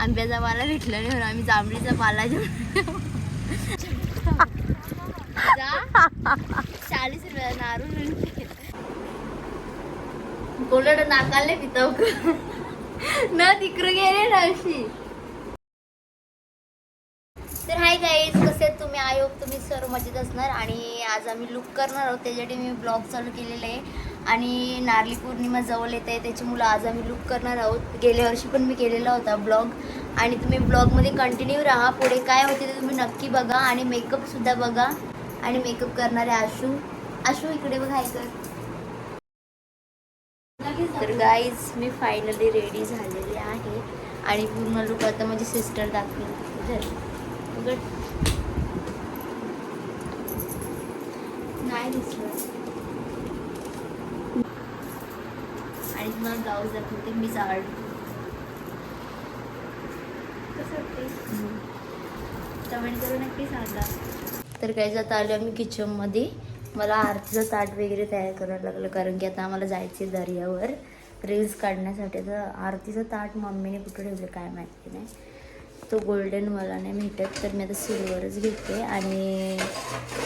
आंब्याचा पाला भेटला नाही म्हणून आम्ही जांभळीचा पाला घेऊन चाळीस रुपया नारू बोलड नाकाले पिताव न तिकडे गेले ना अशी. तर हाय गाईज कसे तुम्ही? आयोग तुम्ही सर्व मजेत असणार आणि आज आम्ही लुक करणार आहोत. त्याच्यासाठी मी ब्लॉग चालू केलेले आहे. आणि नारळी पौर्णिमा जवळ येत आहे त्याच्यामुळं आज आम्ही लुक करणार आहोत. गेल्या वर्षी पण मी केलेला होता ब्लॉग आणि तुम्ही ब्लॉगमध्ये कंटिन्यू राहा. पुढे काय होते ते तुम्ही नक्की बघा आणि मेकअपसुद्धा बघा. आणि मेकअप करणारे आशू. आशू इकडे बघाय कर तर गाईज मी फायनली रेडी झालेली आहे. आणि पूर्ण लुक आता माझी सिस्टर दाखवली. नाही दिसलं. तुम्हाला ब्लाऊज दाखवते मी जाड कमेंट करून नक्की सांगा। तर काही जाता आलो आम्ही किचनमध्ये मला आरतीचं ताट वगैरे तयार करायला लागलं कारण की आता आम्हाला जायचे दर्यावर. रील्स काढण्यासाठी. तर आरतीचं ताट मम्मीने कुठं ठेवलं काय माहिती नाही. तो गोल्डन मला नाही भेटत तर मी आता सिल्वरच घेते. आणि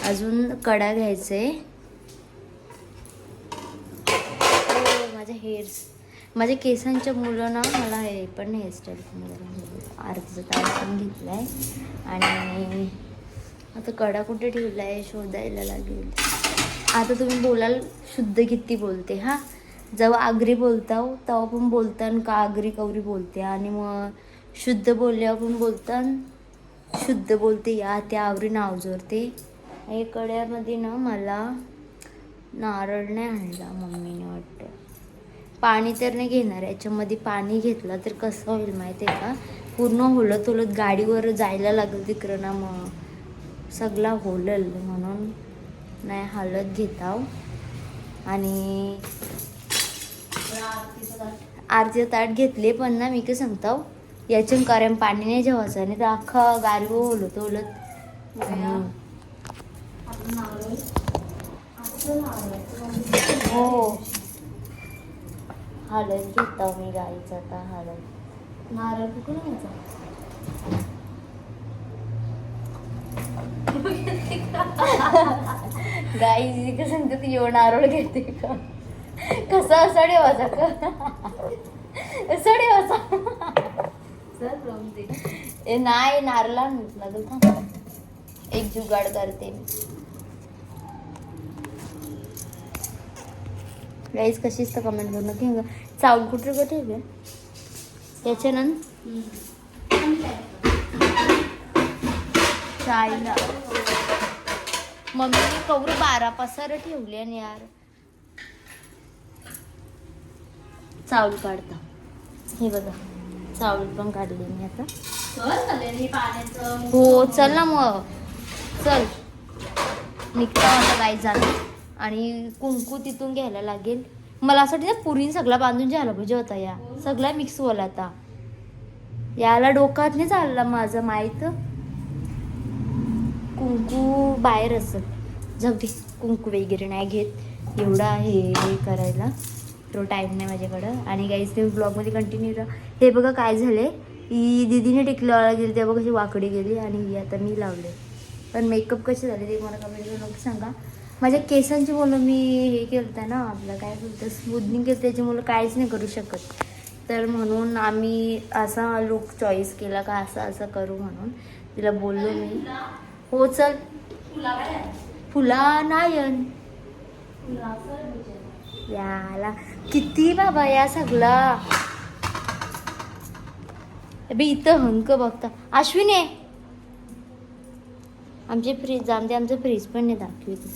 अजून कडा घ्यायचे हो, माझ्या हेअर्स माझ्या केसांच्या मुलं ना मला हे पण हेअरस्टाईल आरतीचं तास पण घेतला आहे आणि आता कडा कुठे ठेवला आहे शोधायला लागेल. आता तुम्ही बोलाल शुद्ध किती बोलते हां? जेव्हा आगरी बोलता हो, तेव्हा पण बोलताना का आगरी कवरी बोलते? आणि मग शुद्ध बोलल्यावर पण बोलताना शुद्ध बोलते या त्या आवरी नाव जोरते हे कड्यामध्ये ना मला नारळ नाही आणला मम्मीने वाटतं. पाणी तर नाही घेणार याच्यामध्ये पाणी घेतलं तर कसं होईल माहिती आहे का? पूर्ण होलत होलत गाडीवर जायला लागलं तिकडं ना मग. सगळा होलल म्हणून नाही हालत घेताव. आणि आरतीचं ताट घेतले पण ना मी काय सांगताव? याच्या कारण पाणी नाही जेवायचं आणि तर अख्खा गाडीवर होलत होलत. हो. हालत घेता मी गाईचा आता हालत. नारळ कुठून घ्यायचा? गाई कसं सांगते ती येऊन नारळ घेते का? कसा असा ठेवायचा का? ठेवायचा ए नाही नारळा लागल थांब. एक जुगाड करते मी. गाईज कशीच तर कमेंट करू नका चावल कुठे का ठेवले? याच्यानंतर चायला. मम्मीने कवर बारा पसार ठेवले आणि यार. चावल काढता. हे बघा चावल पण काढले मी आता. हो चल ना मग. चल. निघता आता काय झालं आणि कुंकू तिथून घ्यायला लागेल. मला असं वाटतं पुरीन सगळा बांधून घ्यायला पाहिजे होता या. सगळा मिक्स होला आता. याला डोक्यात नाही चालला माझं माहीत. कुंकू बाहेर असत जगदी कुंकू वगैरे नाही घेत. एवढा हे करायला. तो टाईम नाही माझ्याकडं. आणि काहीच ते ब्लॉगमध्ये कंटिन्यू राहा. हे बघा काय झाले ही दिदीने टिकलावायला गेली तेव्हा कशी वाकडी गेली आणि ही आता मी लावले. पण मेकअप कसे झाले ते मला कमेंट करून सांगा. माझ्या केसांची मुलं मी हे केलं ना आपलं काय बोलतं स्मूदनिंग केलं त्याच्यामुळं काहीच नाही करू शकत. तर म्हणून आम्ही असा लुक चॉईस केला का असं असं करू म्हणून. तिला बोललो मी हो चल. फुला नायन याला किती बाबा या सगळा. बी इथं हंक बघता. अश्विन. आहे आमचे फ्रीज आमचे आमचं फ्रीज पण नाही दाखवित.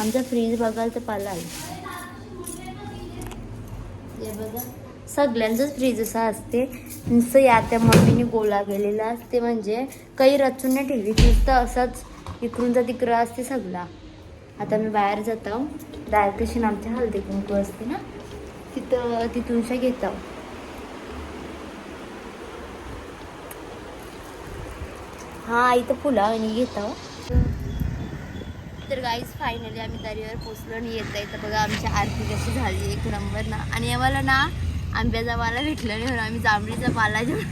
आमचा फ्रीज बघाल तर पाला हे बघा. सगळ्यांचंच फ्रीज असा असते. नुसतं या त्या मम्मीने गोळा केलेला असते म्हणजे काही रचून नाही ठेवली. नुसतं असंच इकडूनचा तिकडं असते सगळा. आता मी बाहेर जातो डायरेक्ट आमच्या हळदी कुंकू असते ना. तिथं तिथूनशा घेत हां इथं फुला आणि आहो. तर गाईज फायनली आम्ही दरीवर पोचलो आणि आहे. तर बघा आमची आरती कशी झाली एक नंबर ना. आणि आम्हाला ना आंब्याचा पाला भेटला नाही म्हणून आम्ही जांभळीचा पाला घेऊन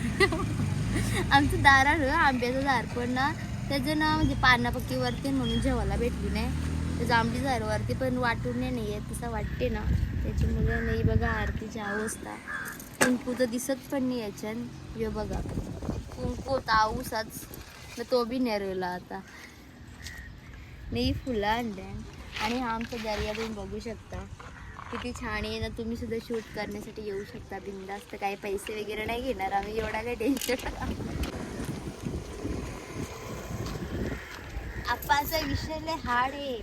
आमचं दाराळ आंब्याचं दार. पण ना त्याचं ना म्हणजे पानापक्कीवरती म्हणून जेवायला भेटली नाही. तर जांभळी झाडवरती पण वाटून नाही नाही येत तसं वाटते ना. त्याच्यामुळे नाही बघा आरतीची अवस्था. कुंकू तर दिसत पण नाही याच्यान यो बघा. कुंकू होता ऊसाच तो बी नेरवला आता. मी फुलं आणल्या आणि हा आमचा दर्या तुम्ही बघू शकता. किती छान आहे ना तुम्ही सुद्धा शूट करण्यासाठी येऊ शकता. बिंदास्त काही पैसे वगैरे नाही घेणार आम्ही एवढा काही टेन्शन आपाचा विषय लय हार्ड आहे.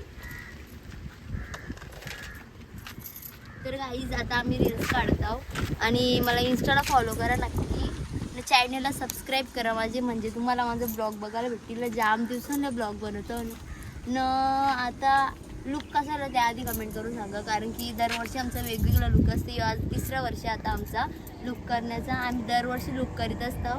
तर काहीच आता आम्ही रील्स काढतो आणि मला इन्स्टाला फॉलो करा नक्की. चॅनलला सबस्क्राईब करा माझे. म्हणजे तुम्हाला माझं ब्लॉग बघायला भेटतील. जाम दिवसांना ब्लॉग बनवतो न आता लुक कसा आला त्याआधी कमेंट करून सांगा. कारण की दरवर्षी आमचा वेगवेगळा लुक असते. आज तिसरं वर्ष आता आमचा लुक करण्याचा. आम्ही दरवर्षी लुक करीत असतो.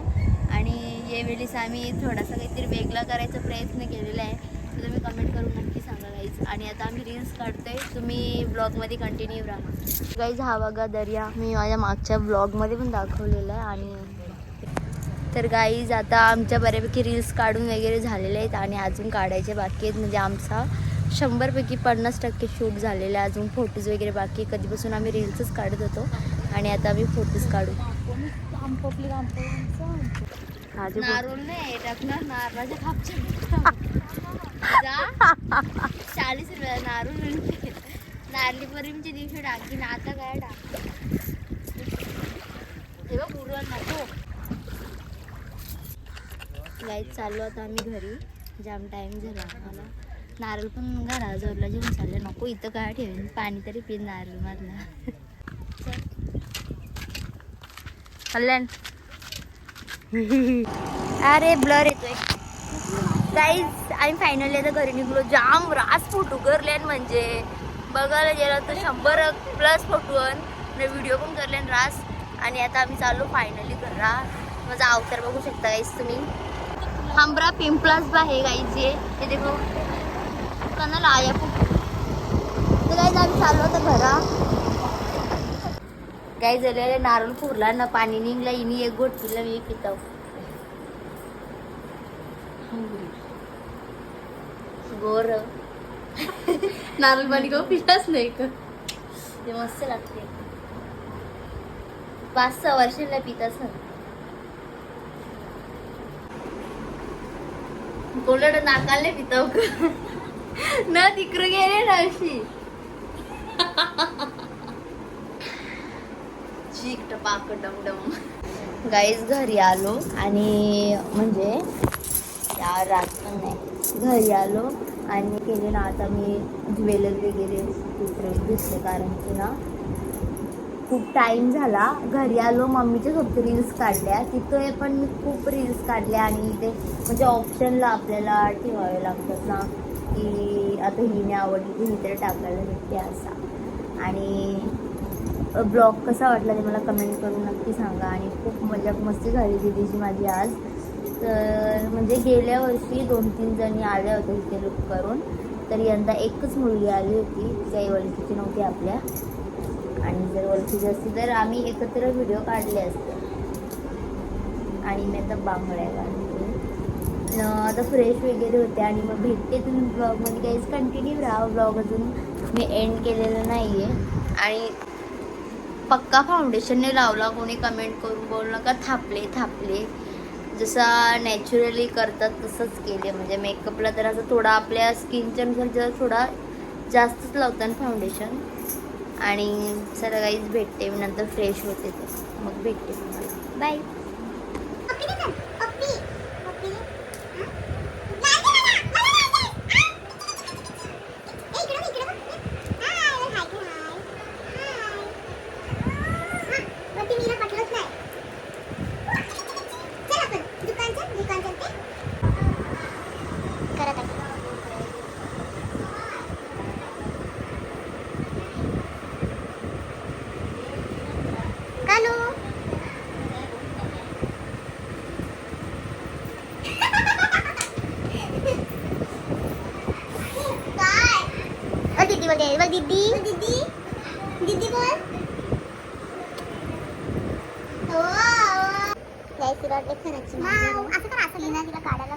आणि यावेळेस आम्ही थोडासा काहीतरी वेगळा करायचा प्रयत्न केलेला आहे. तर तुम्ही कमेंट करून नक्की सांगा गाईज आणि आता आम्ही रील्स काढतोय. तुम्ही ब्लॉगमध्ये कंटिन्यू राहा. गाईज हा बघा दर्या. मी माझ्या मागच्या ब्लॉगमध्ये पण दाखवलेला आहे. आणि तर गाईज आता आमच्या बऱ्यापैकी रील्स काढून वगैरे झालेले आहेत आणि अजून काढायचे बाकी आहेत. म्हणजे आमचा शंभरपैकी पन्नास टक्के शूट झालेला आहे. अजून फोटोज वगैरे बाकी आहे. कधीपासून आम्ही रील्सच काढत होतो. आणि आता आम्ही फोटोज काढू. नारळ नाही टाकणार नारळाच्या खापच्या चाळीस रुपये नारळ नारळी परिमच्या दिवशी टाकीन. आता काय टाक हे बघ उरवण नको. लाइट चाललो आता आम्ही घरी. जाम टाईम झाला आम्हाला. नारळ पण घराजवळला जेवण चाललं. नको इथं काय ठेवेन. पाणी तरी पिन नारळ मधला कल्याण अरे ब्लर येतोय. गाईज आम्ही फायनली आता घरी निघलो. जाम रास फोटो करल्यान म्हणजे. बघायला गेलं तर शंभर प्लस फोटो व्हिडिओ पण करल्यान रास. आणि आता आम्ही चाललो फायनली घरा. माझा अवतार बघू शकता गाईज तुम्ही? हमरा पिंपलास बा हे गाईज ये हे देखो कनाला आया तर गाईज आम्ही चाललो होतो घरा. गाई झालेले नारळ फुरला ना पाणी निघला इनी एक गोट पिला मी पिताव गोर. नारळ पाणी का पिठाच नाही का ते मस्त लागते. पाच सहा वर्षाला पिताच ना. कोलड नाकाले पिताव का ना तिकडे गेले ना अशी. चिकट टपाक डमडम. गाईज घरी आलो आणि म्हणजे या रात पण नाही घरी आलो आणि केले ना आता मी ज्वेलरी वगैरे ड्रेस घेतले कारण की ना खूप टाईम झाला. घरी आलो मम्मीच्या सोबत रील्स काढल्या. तिथं पण मी खूप रील्स काढल्या आणि ते म्हणजे ऑप्शनला आपल्याला ठेवावे लागतात ना की आता हिने आवडली की ही तर टाकायला भेटते असा. आणि ब्लॉग कसा वाटला ते मला कमेंट करून नक्की सांगा. आणि खूप मजा मस्ती झाली दिदीची माझी आज. तर म्हणजे गेल्या वर्षी दोन तीन जणी आल्या होत्या इथे लुक करून. तर यंदा एकच मुलगी आली होती. काही वर्षीची नव्हती आपल्या. आणि जर ओळखीची असती तर आम्ही एकत्र व्हिडिओ काढले असते. आणि मी आता बांगड्या काढते. आता फ्रेश वगैरे होते आणि मग भेटते तुम्ही ब्लॉगमध्ये काहीच कंटिन्यू राहा. ब्लॉग अजून मी एंड केलेलं नाही आहे आणि पक्का फाउंडेशनने लावला. कोणी कमेंट करून बोल नका. थापले थापले. जसा नॅचरली करतात तसंच केले. म्हणजे मेकअपला तर असं थोडा आपल्या स्किनच्यानुसार जर थोडा जास्तच लावतात फाउंडेशन आणि सगळं काहीच भेटते. नंतर फ्रेश होते तर. मग भेटते तुम्हाला. बाय मग दीदी दीदी दीदी कोण हो गायसी वाटले खरंच असं तर असं लिहिणार तिला काढायला